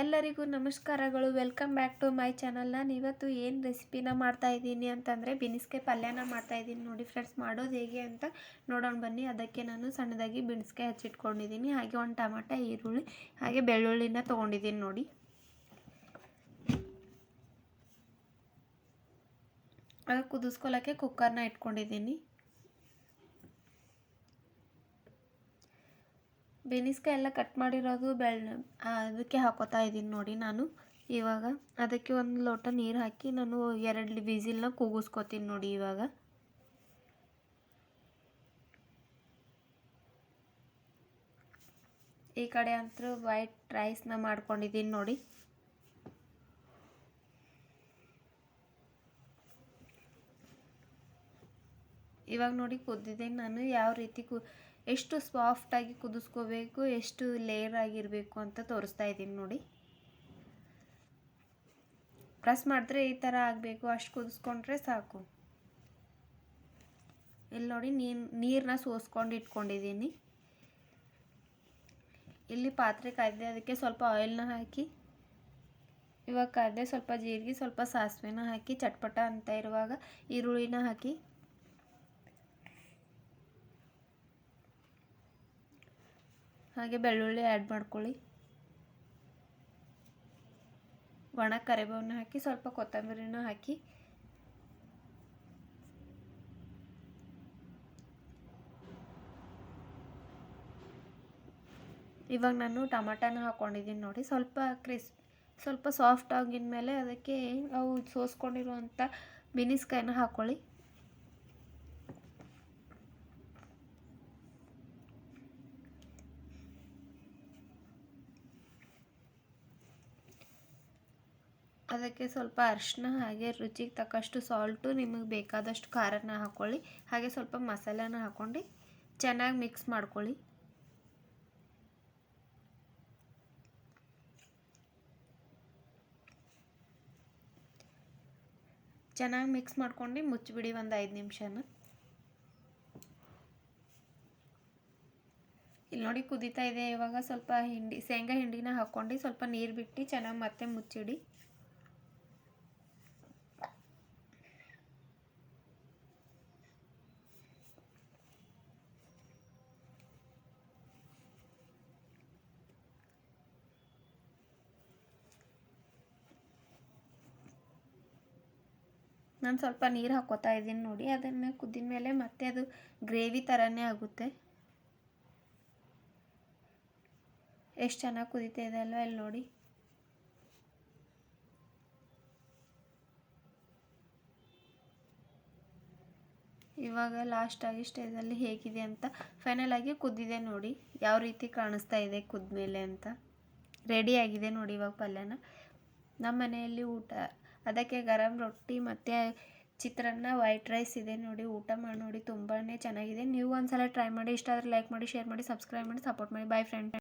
ಎಲ್ಲರಿಗೂ ನಮಸ್ಕಾರಗಳು. Welcome back to my channel ನಾನು ಇವತ್ತು ಏನು ರೆಸಿಪಿನ ಮಾಡ್ತಾ ಇದ್ದೀನಿ ಅಂತಂದರೆ ಬಿನಿಸ್ಕೆ ಪಲ್ಯನ ಮಾಡ್ತಾ ಇದ್ದೀನಿ ನೋಡಿ ಫ್ರೆಂಡ್ಸ್ ಮಾಡೋದು ಹೇಗೆ ಅಂತ ನೋಡೋಣ ಬನ್ನಿ. ಅದಕ್ಕೆ ನಾನು ಸಣ್ಣದಾಗಿ ಬಿನಿಸ್ಕೆ ಹಚ್ಚಿಟ್ಕೊಂಡಿದ್ದೀನಿ. ಹಾಗೆ ಒಂದು ಟಮಾಟ, ಈರುಳ್ಳಿ, ಹಾಗೆ ಬೆಳ್ಳುಳ್ಳಿನ ತೊಗೊಂಡಿದ್ದೀನಿ ನೋಡಿ. ಆಗ ಕುದಿಸ್ಕೊಳ್ಳೋಕ್ಕೆ ಕುಕ್ಕರ್ನ ಇಟ್ಕೊಂಡಿದ್ದೀನಿ. ಬೆನಿಸ್ಕಾಯಿ ಎಲ್ಲ ಕಟ್ ಮಾಡಿರೋದು ಬೆಳ್ ಅದಕ್ಕೆ ಹಾಕೋತಾ ಇದ್ದೀನಿ ನೋಡಿ ನಾನು. ಇವಾಗ ಅದಕ್ಕೆ ಒಂದು ಲೋಟ ನೀರು ಹಾಕಿ ನಾನು ಎರಡು ವಿಸಿಲ್ನ ಕೂಗಿಸ್ಕೊತೀನಿ ನೋಡಿ ಇವಾಗ. ಈ ಕಡೆ ಅಂತೂ ವೈಟ್ ರೈಸ್ನ ಮಾಡ್ಕೊಂಡಿದ್ದೀನಿ ನೋಡಿ. ಇವಾಗ ನೋಡಿ ಕುದ್ದಿದ್ದೀನಿ ನಾನು, ಯಾವ ರೀತಿ ಕು ಎಷ್ಟು ಸಾಫ್ಟಾಗಿ ಕುದಿಸ್ಕೋಬೇಕು, ಎಷ್ಟು ಲೇಯರ್ ಆಗಿರಬೇಕು ಅಂತ ತೋರಿಸ್ತಾ ಇದ್ದೀನಿ ನೋಡಿ. ಪ್ರೆಸ್ ಮಾಡಿದ್ರೆ ಈ ಥರ ಆಗಬೇಕು. ಅಷ್ಟು ಕುದಿಸ್ಕೊಂಡ್ರೆ ಸಾಕು. ಇಲ್ಲಿ ನೋಡಿ ನೀನು ನೀರನ್ನ ಸೋಸ್ಕೊಂಡು ಇಟ್ಕೊಂಡಿದ್ದೀನಿ. ಇಲ್ಲಿ ಪಾತ್ರೆ ಕಾಯ್ದೆ, ಅದಕ್ಕೆ ಸ್ವಲ್ಪ ಆಯಿಲ್ನ ಹಾಕಿ, ಇವಾಗ ಕಾಯ್ದೆ ಸ್ವಲ್ಪ ಜೀರಿಗೆ, ಸ್ವಲ್ಪ ಸಾಸಿವೆನ ಹಾಕಿ, ಚಟ್ಪಟ ಅಂತ ಇರುವಾಗ ಈರುಳ್ಳಿನ ಹಾಕಿ ಹಾಗೆ ಬೆಳ್ಳುಳ್ಳಿ ಆ್ಯಡ್ ಮಾಡ್ಕೊಳ್ಳಿ. ಒಣ ಕರಿಬೇವನ್ನ ಹಾಕಿ ಸ್ವಲ್ಪ ಕೊತ್ತಂಬರಿನ ಹಾಕಿ. ಇವಾಗ ನಾನು ಟಮಾಟನ ಹಾಕ್ಕೊಂಡಿದ್ದೀನಿ ನೋಡಿ. ಸ್ವಲ್ಪ ಕ್ರಿಸ್, ಸ್ವಲ್ಪ ಸಾಫ್ಟ್ ಆಗಿದ ಮೇಲೆ ಅದಕ್ಕೆ ಅವು ಸೋಸ್ಕೊಂಡಿರುವಂಥ ಬಿನಿಸ್ಕಾಯಿನ ಹಾಕ್ಕೊಳ್ಳಿ ಅದಕ್ಕೆ ಸ್ವಲ್ಪ ಅರಿಶಿನ ಹಾಗೆ ರುಚಿಗೆ ತಕ್ಕಷ್ಟು ಸಾಲ್ಟು ನಿಮಗೆ ಬೇಕಾದಷ್ಟು ಖಾರನ ಹಾಕ್ಕೊಳ್ಳಿ ಹಾಗೆ ಸ್ವಲ್ಪ ಮಸಾಲೆನ ಹಾಕ್ಕೊಂಡು ಚೆನ್ನಾಗಿ ಮಿಕ್ಸ್ ಮಾಡ್ಕೊಳ್ಳಿ. ಚೆನ್ನಾಗಿ ಮಿಕ್ಸ್ ಮಾಡ್ಕೊಂಡು ಮುಚ್ಚಿಬಿಡಿ ಒಂದು ಐದು ನಿಮಿಷನ. ಇಲ್ಲಿ ನೋಡಿ ಕುದೀತಾ ಇದೆ. ಇವಾಗ ಸ್ವಲ್ಪ ಹಿಂಡಿ, ಶೇಂಗಾ ಹಿಂಡಿನ ಹಾಕ್ಕೊಂಡು ಸ್ವಲ್ಪ ನೀರು ಬಿಟ್ಟು ಚೆನ್ನಾಗಿ ಮತ್ತೆ ಮುಚ್ಚಿಡಿ. ನಾನು ಸ್ವಲ್ಪ ನೀರು ಹಾಕೋತಾ ಇದ್ದೀನಿ ನೋಡಿ ಅದನ್ನು ಕುದ್ದಿದ ಮೇಲೆ ಮತ್ತೆ ಅದು ಗ್ರೇವಿ ಥರನೇ ಆಗುತ್ತೆ. ಎಷ್ಟು ಚೆನ್ನಾಗಿ ಕುದಿತಾ ಇದೆ ಅಲ್ವಾ ಇಲ್ಲಿ ನೋಡಿ. ಇವಾಗ ಲಾಸ್ಟಾಗಿ ಸ್ಟೇಜಲ್ಲಿ ಹೇಗಿದೆ ಅಂತ ಫೈನಲ್ ಆಗಿ ಕುದ್ದಿದೆ ನೋಡಿ, ಯಾವ ರೀತಿ ಕಾಣಿಸ್ತಾ ಇದೆ ಕುದ್ದ ಮೇಲೆ ಅಂತ. ರೆಡಿ ಆಗಿದೆ ನೋಡಿ ಇವಾಗ ಪಲ್ಯನ. ನಮ್ಮ ಮನೆಯಲ್ಲಿ ಊಟ ಅದಕ್ಕೆ ಗರಂ ರೊಟ್ಟಿ ಮತ್ತು ಚಿತ್ರಾನ್ನ ವೈಟ್ ರೈಸ್ ಇದೆ ನೋಡಿ. ಊಟ ಮಾಡಿ ನೋಡಿ ತುಂಬಾ ಚೆನ್ನಾಗಿದೆ. ನೀವು ಒಂದ್ಸಲ ಟ್ರೈ ಮಾಡಿ. ಇಷ್ಟ ಆದರೆ ಲೈಕ್ ಮಾಡಿ ಶೇರ್ ಮಾಡಿ ಸಬ್ಸ್ಕ್ರೈಬ್ ಮಾಡಿ ಸಪೋರ್ಟ್ ಮಾಡಿ. Boy friend